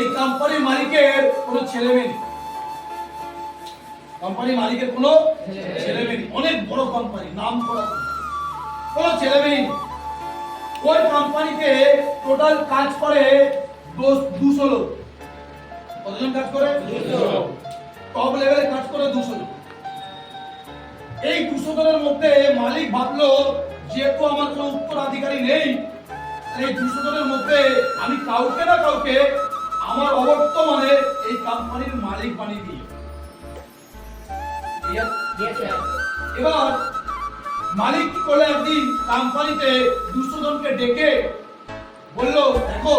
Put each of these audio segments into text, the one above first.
এই কোম্পানির মালিকের কোনো ছেলে মেয়ে নেই। কোম্পানির মালিকের কোনো ছেলে মেয়ে অনেক বড় কোম্পানি নাম করা। কোনো ছেলে মেয়ে ওই কোম্পানিতে টোটাল কাজ করে দুশো লোক। কতজন কাজ করে? টপ লেভেলে কাজ করে দুশো লোক। এই দুশো জনের মধ্যে মালিক ভাবলো যেহেতু আমার কোনো উত্তরাধিকারী নেই এই দুশো জনের মধ্যে আমি কাউকে না কাউকে আমার অবর্তমানে এই কোম্পানির মালিক বানিয়ে দিই এবার মালিক কি একদিন কোম্পানিতে দুশো জনকে ডেকে বলল, দেখো,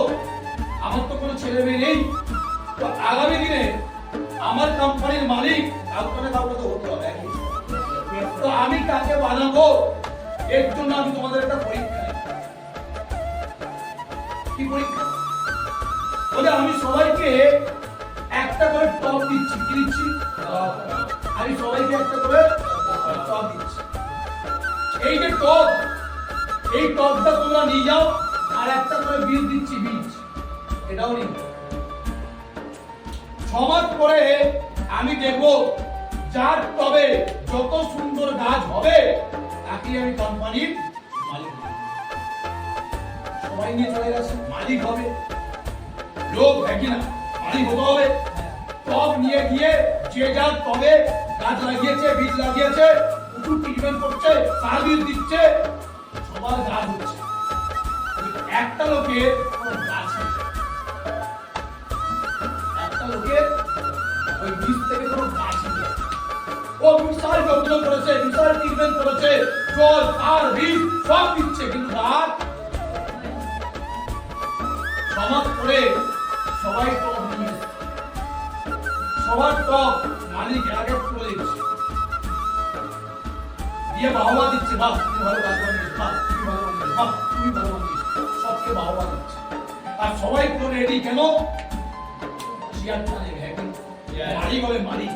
আমার তো কোনো ছেলে মেয়ে নেই। তো আগামী দিনে আমার কোম্পানির মালিক কাউকে কাউকে তো হতে হবে। তো আমি কাকে বানাবো। এর জন্য আমি তোমাদের একটা পরীক্ষা কি পরীক্ষা? বলে আমি সবাইকে একটা করে টপ দিচ্ছি। কি দিচ্ছি? আমি সবাইকে একটা করে টপ দিচ্ছি। এই যে টপ এই টপটা তোমরা নিয়ে যাও, আর একটা করে বীজ দিচ্ছি, বীজ। এটাও নিয়ে ছমাস পরে আমি দেখব যার টবে যত সুন্দর গাছ হবে, তাকেই আমি কোম্পানির মালিক সবাই নিয়ে চলে গেছে, মালিক হবে। লোক দেখি না। মালিক হতে হবে? টব নিয়ে গিয়ে যে যার টবে গাছ লাগিয়েছে, বীজ লাগিয়েছে প্রচুর ট্রিটমেন্ট করছে সার্ভিস দিচ্ছে, সবার গাছ হচ্ছে। একটা লোকের কোনো গাছ একটা ওই বীজ থেকে কোনো গাছ ও বিশাল যত্ন করেছে বিশাল ট্রিটমেন্ট করেছে, জল, সার, বীজ সব দিচ্ছে, কিন্তু গাছ সমাজ করে সবাই টপ সবার টপ মালিক আগে তুলে দিচ্ছে। দিয়ে বাহবা দিচ্ছে বাহ তুমি ভালো কাজ বানিয়েছো বাহ তুমি ভালো বানিয়েছো বাহ তুমি ভালো বানিয়েছো সবকে বাহবা দিচ্ছে। আর সবাই পুরো রেডি কেন? চেয়ারটা নেবে এখন মালিক হবে মালিক।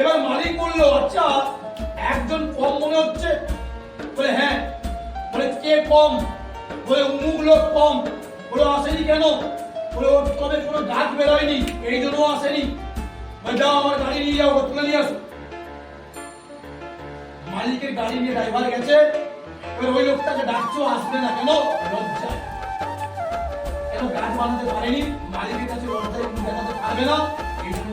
এবার মালিক বলল আচ্ছা একজন কম মনে হচ্ছে? বলে হ্যাঁ। বলে কে কম? বলে অমুক লোক কম। বলে আসেনি কেন? বলে ওর কোনো গাছ বেরোয়নি, এই জন্য আসেনি। যাও, আমার গাড়ি নিয়ে যাও তুলে নিয়ে আসো। মালিকের গাড়ি নিয়ে ড্রাইভার গেছে, এবার ওই লোকটাকে ডাকছো, আসবে না কেন? লজ্জায় কেন গাছ বানাতে পারেনি? মালিকের কাছে লজ্জায় মুখ দেখাতে পারবে না, এই জন্য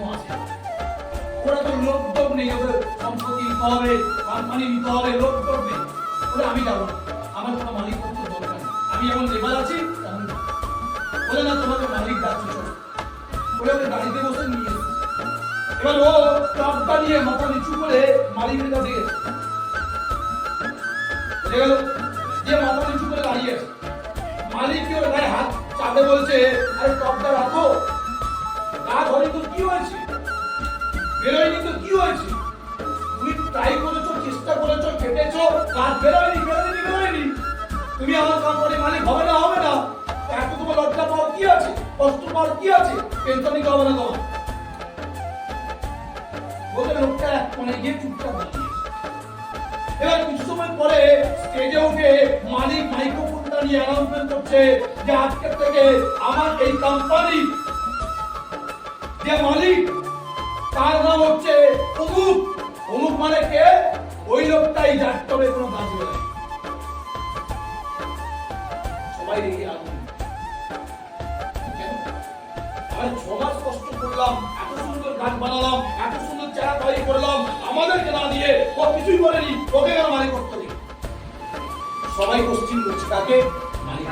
ওরা তো লোক নেই, ওদের সম্পত্তি নিতে হবে কোম্পানি নিতে হবে লোক নেই। ওরা আমি যাব আমার কোনো মালিক দরকার আমি যেমন লেবার আছি। বলে না তোমাকে মালিক ডাকছে। বলে গাড়িতে বসে নিয়ে এবার ও টপটা নিয়ে মাথা নিচু করে মালিকের কাছে গেছে। গেল? যে মাথা নিচু করে দাঁড়িয়ে আছে। মালিক ওর গায়ে হাত চাপে বলছে, আরে, টপটা রাখো। গাছ হয়নি তো কি হয়েছে? বেরোয়নি তো কি হয়েছে? তুমি ট্রাই করেছ, চেষ্টা করেছ কেটেছো গাছ বেরোয়নি বেরোয়নি বেরোয়নি। তুমি আমার কোম্পানির মালিক হবে না হবে না। এত তোমার লজ্জা পাওয়ার কি আছে? কষ্ট পাওয়ার কি আছে? টেনশন নিতে না তোমার বলে লোকটা কোণে গিয়ে চুপচাপ এবার কিছু সময় পরে স্টেজে উঠে মালিক মাইক্রোফোনটা নিয়ে অ্যানাউন্সমেন্ট করছে যে আজকে থেকে আমার এই কোম্পানি যে মালিক, তার নাম হচ্ছে অমুক। অমুক মানে কে? ওই লোকটাই যার তবে কোনো কাজ সবাই রেগে আগুন করলাম এত সুন্দর গাছ বানালাম এত সুন্দর চারা তৈরি করলাম আমাদেরকে না দিয়ে ও কিছুই করেনি ওকে কেন মালিক করতে দিই সবাই কোশ্চিন করছে তাকে মালিক।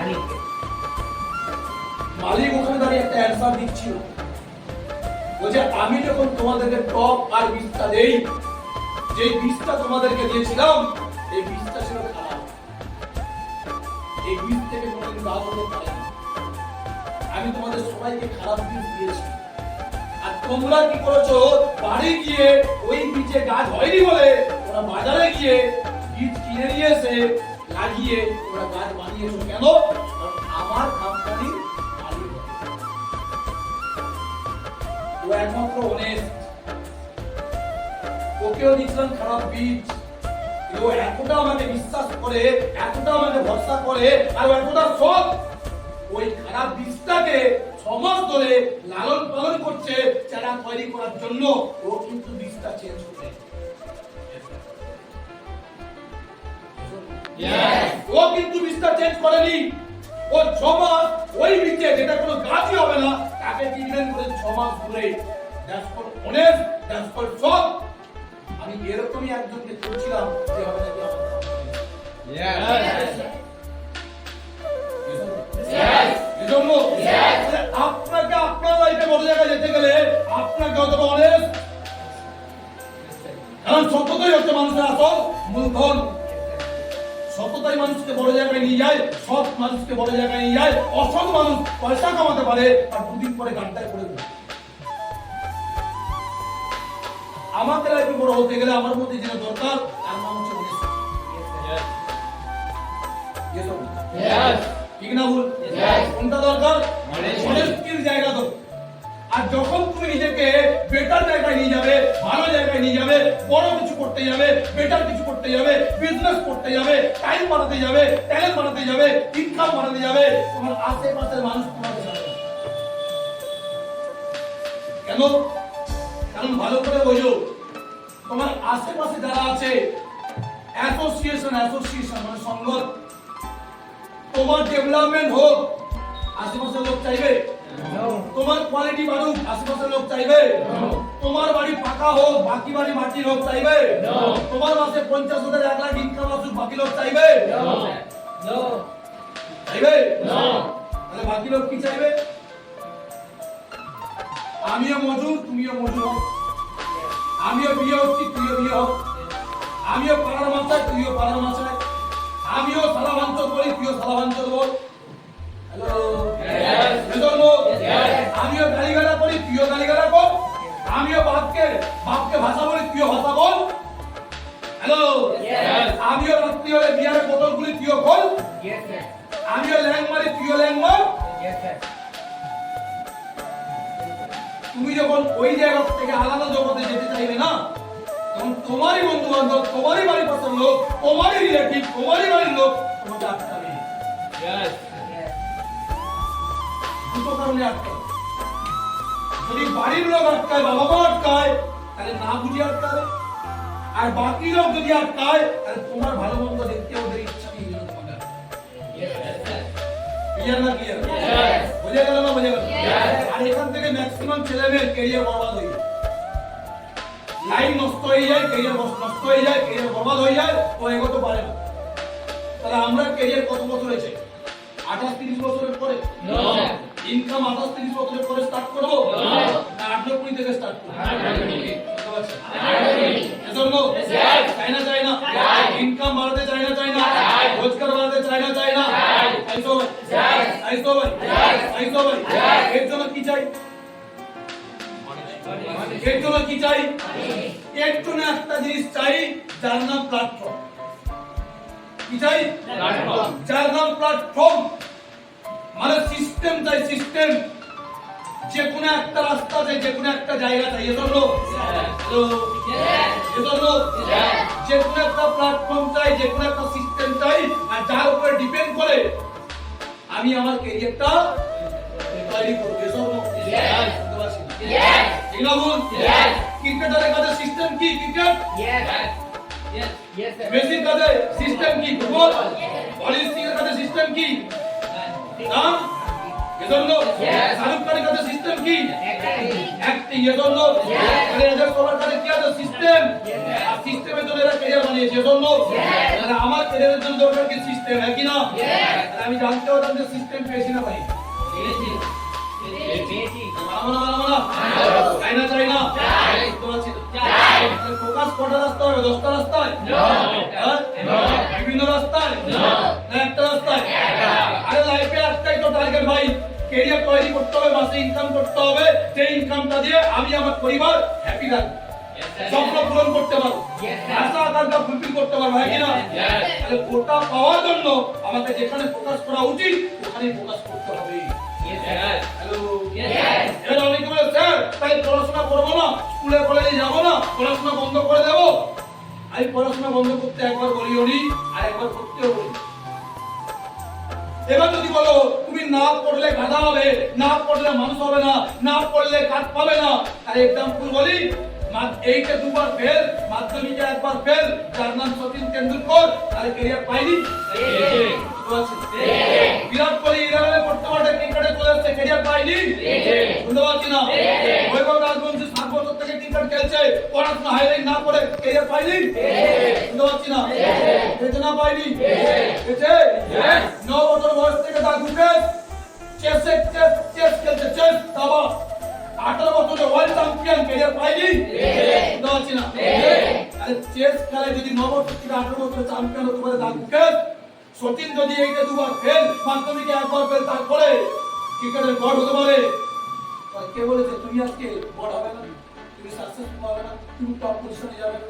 মালিক ওখানে দাঁড়িয়ে একটা অ্যান্সার দিচ্ছিল। বলছে আমি যখন তোমাদেরকে টপ আর বীজটা দেই যে বীজটা তোমাদেরকে দিয়েছিলাম এই বীজটা ছিল খারাপ। এই বীজ থেকে কোনোদিন গাছ হতে পারে আমি তোমাদের সবাইকে খারাপ বীজ দিয়েছি। তোমরা কি করেছ? বাড়ি গিয়ে ওই বীজে গাছ হয়নি বলে ওরা বাজারে গিয়ে বীজ কিনে নিয়ে এসে লাগিয়ে ওরা গাছ বানিয়েছো কেন? আমার কোম্পানি ও একমাত্র ওকেও দিচ্ছিলাম খারাপ বীজ। ও এতটা আমাকে বিশ্বাস করে, এতটা আমাকে ভরসা করে, আর এতটা সৎ। ওই খারাপ বীজটাকে সমাজ লালন পালন করছে চারা তৈরি করার জন্য ও কিন্তু বীজটা চেঞ্জ করে ও কিন্তু বীজটা চেঞ্জ করেনি। ও ছ মাস ওই বীজে যেটা কোনো গাছই হবে না তাকে ট্রিটমেন্ট করে ছ মাস ধরে। That's for honest that's for সৎ আমি এরকমই একজনকে খুঁজছিলাম যে হবে নাকি আমার এজন্য মানে আপনাকে আপনার লাইফে বড় জায়গায় যেতে গেলে আপনাকে অথবা অনেস্ট কারণ সত্যতাই হচ্ছে মানুষের আসল মূলধন সততাই মানুষকে বড় জায়গায় নিয়ে যায় সৎ মানুষকে বড় জায়গায় নিয়ে যায় অসৎ মানুষ পয়সা কামাতে পারে আর দুদিন পরে গানটায় পড়ে আমাকে লাইফে বড় হতে গেলে আমার মধ্যে যেটা দরকার তার নাম হচ্ছে? ঠিক না ভুল? কোনটা দরকার? অনেস্টির জায়গা তো। আর যখন তুমি নিজেকে বেটার জায়গায় নিয়ে যাবে ভালো জায়গায় নিয়ে যাবে বড় কিছু করতে যাবে বেটার কিছু করতে যাবে বিজনেস করতে যাবে টাইম বাড়াতে যাবে ট্যালেন্ট বাড়াতে যাবে ইনকাম বাড়াতে যাবে তোমার আশেপাশের মানুষ তোমাকে যাবে কেন? কারণ ভালো করে বোঝো তোমার আশেপাশে যারা আছে অ্যাসোসিয়েশন অ্যাসোসিয়েশন মানে সংগঠন তোমার ডেভেলপমেন্ট হোক আশেপাশের লোক চাইবে। তোমার কোয়ালিটি বাড়ুক আশেপাশের লোক চাইবে। তোমার বাড়ি পাকা হোক বাকি বাড়ি মাটির হোক চাইবে। তোমার মাসে পঞ্চাশ হাজার এক লাখ ইনকাম আসুক বাকি লোক চাইবে। চাইবে? তাহলে বাকি লোক কি চাইবে? আমিও মজুর তুমিও মজুর। আমিও বিয়ে হচ্ছি তুইও বিয়ে হোক আমিও পাড়ার মাথায় তুইও পাড়ার মাথায় আমিও সালা বাঞ্চল করি তুইও সালা বাঞ্চল বল। হ্যালো আমিও গালিগালা করি তুইও গালিগালা কর। আমিও বাপকে বাপকে ভাষা বলি তুইও ভাষা বল। হ্যালো আমিও রাত্রি হলে বিয়ারের বোতল গুলি তুইও বল আমিও ল্যাং মারি তুইও ল্যাং মার। তুমি যখন ওই জায়গা থেকে আলাদা জগতে যেতে চাইবে না তোমারই বন্ধু বান্ধব তোমারই বাড়ির পাশের লোক তোমারই রিলেটিভ তোমারই বাড়ির লোক তোমাকে আটকাবে দুটো কারণে আটকাবে যদি বাড়ির লোক আটকায় বাবা মা আটকায় তাহলে না বুঝে আটকাবে। আর বাকি লোক যদি আটকায় তাহলে তোমার ভালো মন্দ দেখতে ওদের ইচ্ছা নেই তোমাকে ক্লিয়ার না ক্লিয়ার বোঝা গেল না বোঝা গেল? আর এখান থেকে ম্যাক্সিমাম ছেলে মেয়ের কেরিয়ার বরবাদ হয়ে লাইফ নষ্ট হয়ে যায় কেরিয়ার নষ্ট হয়ে যায় কেরিয়ার বরবাদ হয়ে যায় ও এগোতে পারে না। তাহলে আমরা কেরিয়ার কত বছর হয়েছে? আঠাশ তিরিশ বছরের পরে? ইনকাম আঠাশ তিরিশ বছরের পরে স্টার্ট করব? না আট কুড়ি থেকে স্টার্ট করব। চাই না চাই না ইনকাম বাড়াতে চাই না চাই না রোজগার বাড়াতে চাই না চাই না আইসো ভাই আইসো ভাই আইসো ভাই এর জন্য কি চাই? এর জন্য কি চাই? এর জন্য একটা জিনিস চাই যার নাম প্ল্যাটফর্ম কি চাই? যার নাম প্ল্যাটফর্ম মানে সিস্টেম চাই সিস্টেম যে কোনো একটা রাস্তা চাই যে কোনো একটা জায়গা চাই। এজন্য হ্যালো এজন্য যে কোনো একটা প্ল্যাটফর্ম চাই যে কোনো একটা সিস্টেম চাই আর যার উপরে ডিপেন্ড করে আমি আমার ক্যারিয়ারটা তৈরি করব। এজন্য ঠিক না? বলুন ক্রিকেটারের কাছে সিস্টেম কি ক্রিকেট? মেসির কাছে সিস্টেম কি ফুটবল অরিজিৎ সিং এর কাছে সিস্টেম কি? নাম? এজন্য শাহরুখ খানের কাছে সিস্টেম কি? অ্যাক্টিং এজন্য মানে এদের সবার কাছে কি আছে সিস্টেম আর সিস্টেমের জন্য এরা ক্যারিয়ার বানিয়েছে এজন্য মানে আমার ক্যারিয়ারের জন্য দরকার কি সিস্টেম হ্যাঁ কি না? আমি জানতে হতাম যে সিস্টেম পেয়েছি না ভাই। চাই না চাই না। ফোকাস কটা রাস্তা হবে দশটা রাস্তায়? বিভিন্ন রাস্তায়? একটা রাস্তায়? আরে লাইফে একটাই তো টার্গেট ভাই। কেরিয়ার তৈরি করতে হবে মাসে ইনকাম করতে হবে। যে ইনকামটা দিয়ে আমি আমার পরিবার হ্যাপি থাকব। স্বপ্ন পূরণ করতে পারব। আশা আকাঙ্ক্ষা ফুলফিল করতে পারব হ্যাঁ কিনা তাহলে ওটা পাওয়ার জন্য আমাকে যেখানে ফোকাস করা উচিত ওখানে ফোকাস করতে হবে। হ্যালো এবার অনেকে বলে স্যার তাই পড়াশোনা করব না স্কুলে কলেজে যাব না পড়াশোনা বন্ধ করে দেবো। আমি পড়াশোনা বন্ধ করতে একবার বলিও নি আর একবার করতেও বলি এবার যদি বলো তুমি না পড়লে গাধা হবে না পড়লে মানুষ হবে না না পড়লে কাজ পাবে না। আর এক্সাম্পল বলি এইটা দুবার ফেল মাধ্যমিকে একবার ফেল যার নাম সচিন তেন্ডুলকর আর ক্যারিয়ার পাইনি? আছে। পাইনি বুঝতে পারছি না বৈভব রাজবংশী সাত বছর থেকে ক্রিকেট খেলছে। পড়াশোনা হাইলাইট না করে ক্যারিয়ার পাইনি বুঝতে পারছি না পেয়েছে না পাইনি পেয়েছে ন বছর বয়স থেকে তার মুকেশ চেসে চেস চেস খেলছে। চেস তাবা আঠারো বছরে ওয়ার্ল্ড চ্যাম্পিয়ন ক্যারিয়ার পাইনি বুঝতে পারছি না আরে চেস খেলায় যদি ন বছর থেকে আঠারো বছরে চ্যাম্পিয়ন হতে পারে তার মুকেশ সচিন যদি এইটা দুবার ফেল মাধ্যমিকে একবার ফেল তারপরে ক্রিকেটের গড হতে পারে। কে বলেছে তুমি আজকে বড় হবে না তুমি সাকসেসফুল হবে না তুমি টপ পজিশনে যাবে না।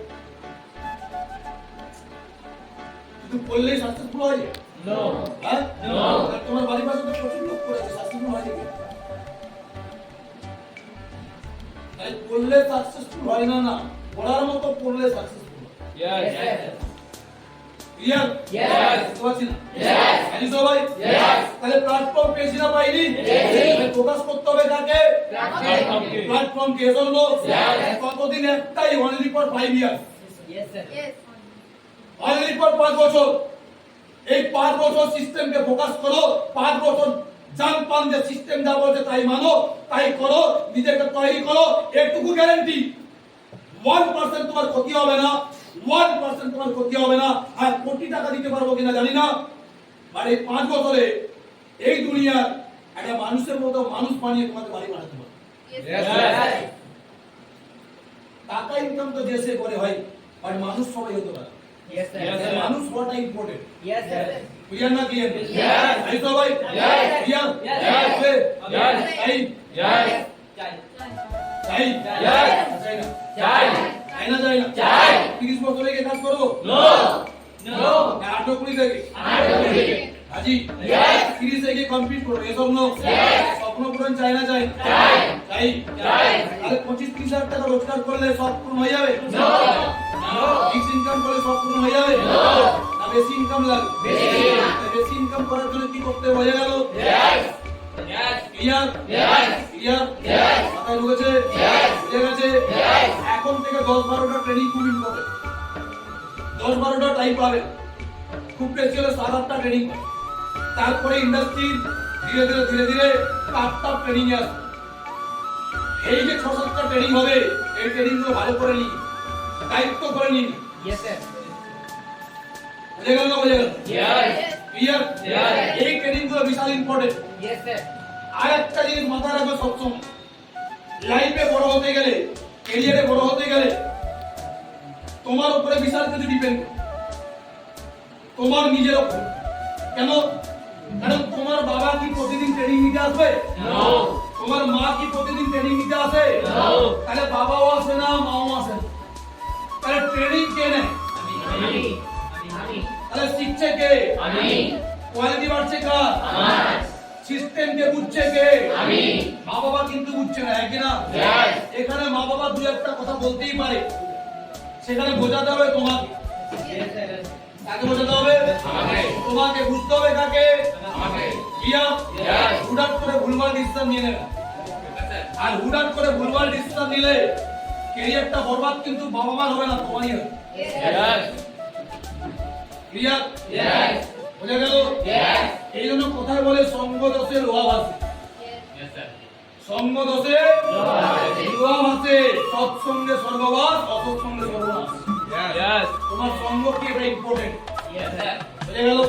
শুধু বললেই সাকসেসফুল হয়. হ্যাঁ? তোমার বাড়ির পাশে তো প্রচুর লোক করেছে সাকসেসফুল হয় নাকি? তাই বললে সাকসেসফুল হয় না না পড়ার মতো পড়লে সাকসেসফুল. ক্লিয়ার. তাহলে প্ল্যাটফর্ম পেয়েছি না পাইনি? ফোকাস করতে হবে কাকে। প্ল্যাটফর্ম কে। জন্য Yes. কতদিন একটাই only for five years Yes, sir. Yes. Only for পাঁচ বছর। এই পাঁচ বছর সিস্টেমকে ফোকাস করো। পাঁচ বছর জান পান যে সিস্টেম যা বলছে তাই মানো তাই করো নিজেকে তৈরি করো। এটুকু গ্যারান্টি ওয়ান পার্সেন্ট তোমার ক্ষতি হবে না। ওয়ান পার্সেন্ট তোমার ক্ষতি হবে না। আর কোটি টাকা দিতে পারব কিনা জানি না। আর এই পাঁচ বছরে এই দুনিয়ার একটা মানুষের মতো মানুষ বানিয়ে তোমাকে বাড়ি বানাতে পারব. টাকা ইনকাম তো দেশে করে হয় বাট মানুষ সবাই হতে পারে। মানুষ হওয়াটা ইম্পর্টেন্ট ক্লিয়ার না ক্লিয়ার তাই ভাই? ক্লিয়ার. Yes. Yes. তাই? তাই? Yes. চাই না চাই। না চাই। তিরিশ বছর লেগে কাজ করব আঠারো কুড়ি থেকে। হাজি. তিরিশ থেকে কমপ্লিট করব এ স্বপ্ন. স্বপ্ন পূরণ চাই না চাই চাই। তাহলে পঁচিশ ত্রিশ হাজার টাকা রোজগার করলে সব পূরণ হয়ে যাবে. ফিক্স ইনকাম করলে সব পূরণ হয়ে যাবে. না বেশি ইনকাম লাগবে বেশি। ইনকাম করার জন্য কি করতে বোঝা গেল. ক্লিয়ার এখন থেকে দশ বারোটা ট্রেনিং খুব ইম্পর্টেন্ট দশ বারোটা টাইম পাবে খুব বেশি হলে সাত আটটা ট্রেনিং তারপরে ইন্ডাস্ট্রি ধীরে ধীরে ধীরে ধীরে আটটা ট্রেনিং আসবে এই যে ছ সাতটা ট্রেনিং হবে এই ট্রেনিংগুলো ভালো করে নিন দায়িত্ব করে নিন বুঝে গেল বুঝে গেল এই ট্রেনিংগুলো বিশাল ইম্পর্টেন্ট. আর একটা জিনিস মাথায় রাখবে সবসময়। লাইফে বড় হতে গেলে ক্যারিয়ারে বড় হতে গেলে তোমার উপরে বিশাল কিছু ডিপেন্ড তোমার নিজের উপর। কেন? কারণ তোমার বাবা কি প্রতিদিন ট্রেনিং নিতে আসবে? তোমার মা কি প্রতিদিন ট্রেনিং নিতে আসে? তাহলে বাবাও আসে না মাও আসে না। তাহলে ট্রেনিং কে নেয়। তাহলে শিখছে কে? কোয়ালিটি বাড়ছে কার? আমার। সিস্টেম কে বুঝছে কে? আমি। মা বাবা কিন্তু বুঝছে না একই না? এখানে মা বাবা দু একটা কথা বলতেই পারে। সেখানে বোঝাতে হবে তোমাকে। কাকে বোঝাতে হবে? তোমাকে বুঝতে হবে কাকে। হুডাট করে ভুলভাল ডিসিশন নিয়ে নেবে। আর হুডাট করে ভুলভাল ডিসিশন নিলে ক্যারিয়ারটা বরবাদ কিন্তু বাবা মার হবে না তোমারই হবে। ক্লিয়ার বোঝা গেল. এই জন্য কথায় বলে সঙ্গ দোষে লোহা ভাসে সঙ্গ দোষে লোহা ভাসে। সৎসঙ্গে স্বর্গবাস অসৎসঙ্গে সর্বনাশ। তোমার সঙ্গ কি এটা ইম্পর্টেন্ট বুঝে গেল?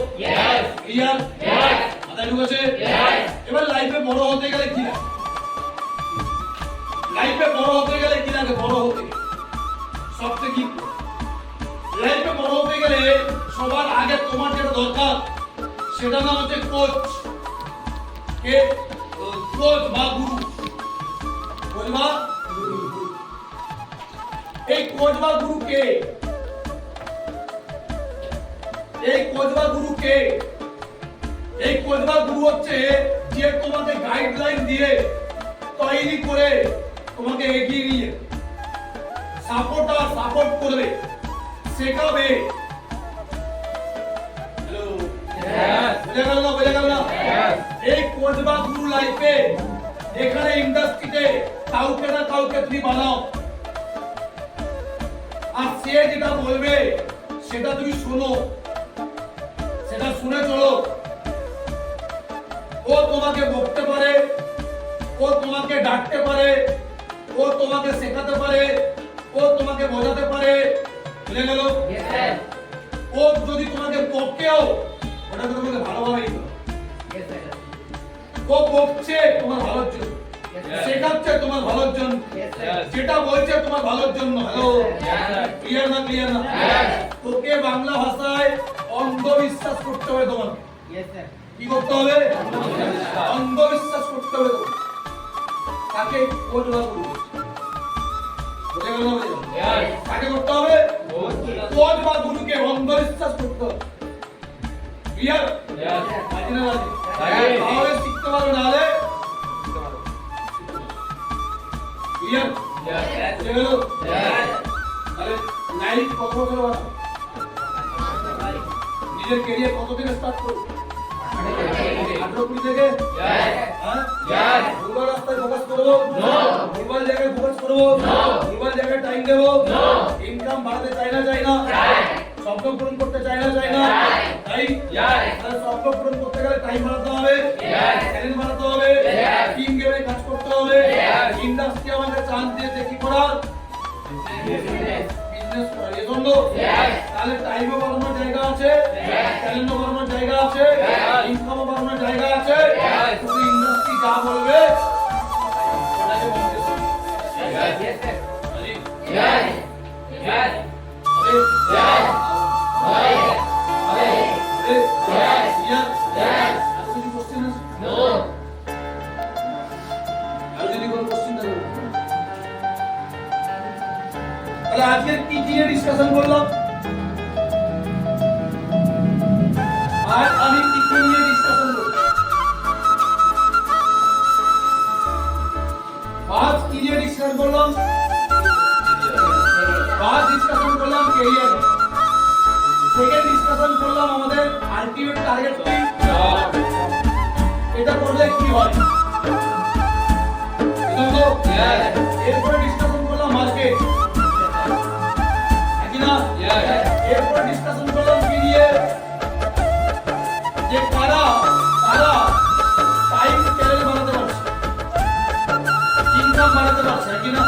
ক্লিয়ার মাথায় ঢুকেছে? এবার লাইফে বড় হতে গেলে কি লাগে? লাইফে বড় হতে গেলে কি লাগে? বড় হতে গেলে। সবচেয়ে কি? লাইফে বড় হতে গেলে সবার আগে তোমার যেটা দরকার সেটা নাম হচ্ছে কোচ। কে? কোচ বা গুরু কোচ বা। এই কোচ বা গুরু কে? এই কোচ বা গুরু কে? এই কোচবা গুরু হচ্ছে যে তোমাকে গাইডলাইন দিয়ে তৈরি করে তোমাকে এগিয়ে নিয়ে সাপোর্টার সাপোর্ট করবে, শেখাবে। বোঝা গেল না বোঝা গেল না এই কোচ গুরু লাইফে এখানে ইন্ডাস্ট্রিতে কাউকে না কাউকে তুমি বানাও আর সে যেটা বলবে সেটা তুমি শোনো সেটা শুনে চলো ও তোমাকে বকতে পারে ও তোমাকে ডাকতে পারে ও তোমাকে শেখাতে পারে ও তোমাকে বোঝাতে পারে গেল ও যদি তোমাকে বকেও ওটাকে তোমাকে ভালোভাবেই করো ও বকছে তোমার ভালোর জন্য শেখাচ্ছে তোমার ভালোর জন্য যেটা বলছে তোমার ভালোর জন্য হ্যালো ক্লিয়ার না ক্লিয়ার না? তোকে বাংলা ভাষায় অন্ধবিশ্বাস করতে হবে তোমাকে। কি করতে হবে? অন্ধবিশ্বাস করতে হবে তাকে কোচ শিখতে নাহলে ক্লিয়ার তাহলে লাইফ কত বছর বানাও নিজের কেরিয়ার কতদিন স্টার্ট করো আঠারো কুড়ি থেকে রাস্তায় ফোকাস করব ভুলভাল জায়গায় ফোকাস করব জায়গায় টাইম দেবো ইনকাম বাড়াতে চাই না চাই না স্বপ্ন পূরণ করতে চাই না চাই না তাই স্বপ্ন পূরণ করতে গেলে টাইম বাড়াতে করার তাহলে টাইমও বাড়ানোর জায়গা আছে। ট্যালেন্টও বাড়ানোর জায়গা আছে। ইনকামও বাড়ানোর জায়গা আছে। ইন্ডাস্ট্রি যা বলবে। বলতে তাহলে আজকে কি নিয়ে ডিসকাশন আর আমি নিয়ে ডিসকাশন ফার্স্ট কি নিয়ে ডিসকাশন করলাম ফার্স্ট ডিসকাশন করলাম সেকেন্ড ডিসকাশন করলাম আমাদের আলটিমেট টার্গেট কি? এটা করলে কি হয়? এরপরে ডিসকাশন করলাম মার্কেট নাকি না এরপরে ডিসকাশন করলাম কি নিয়ে যে কারা কারা টাইম ক্যারিয়ার বানাতে পারছে ইনকাম বাড়াতে পারছে নাকি না